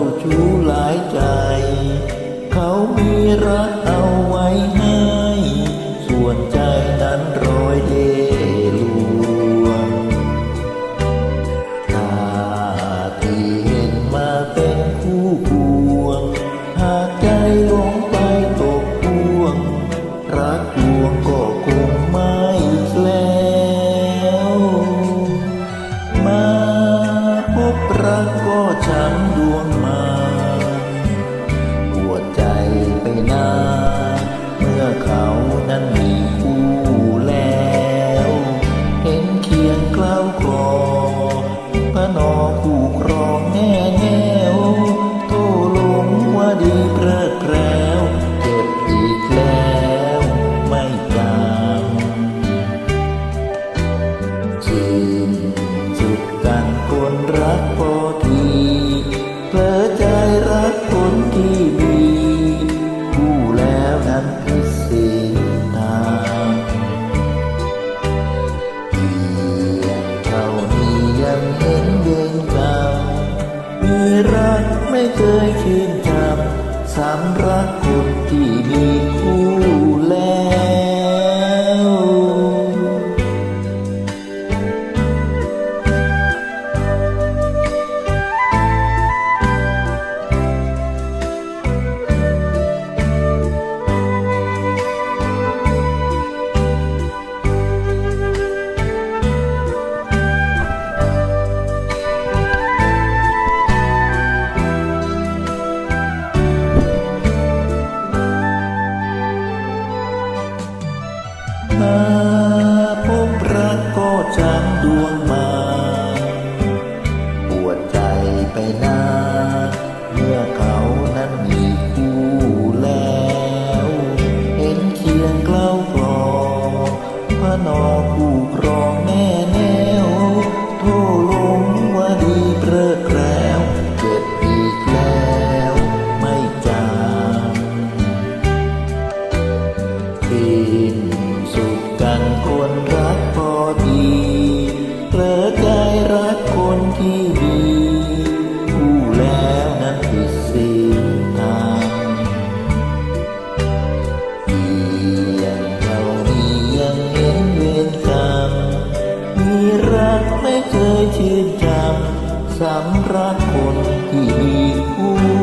าชู้หลายใจ เขามีรักเอาไว้ให้ ส่วนใจนั้นรอยเดลวงตาที่เห็นมาเป็นคู่ควง หากใจลงไปตกพวง รักพวงก็ นอคู่คร ไม่เคยคิดจำสามรัก 多吗？ ชื่นจำสำรักคนที่คู่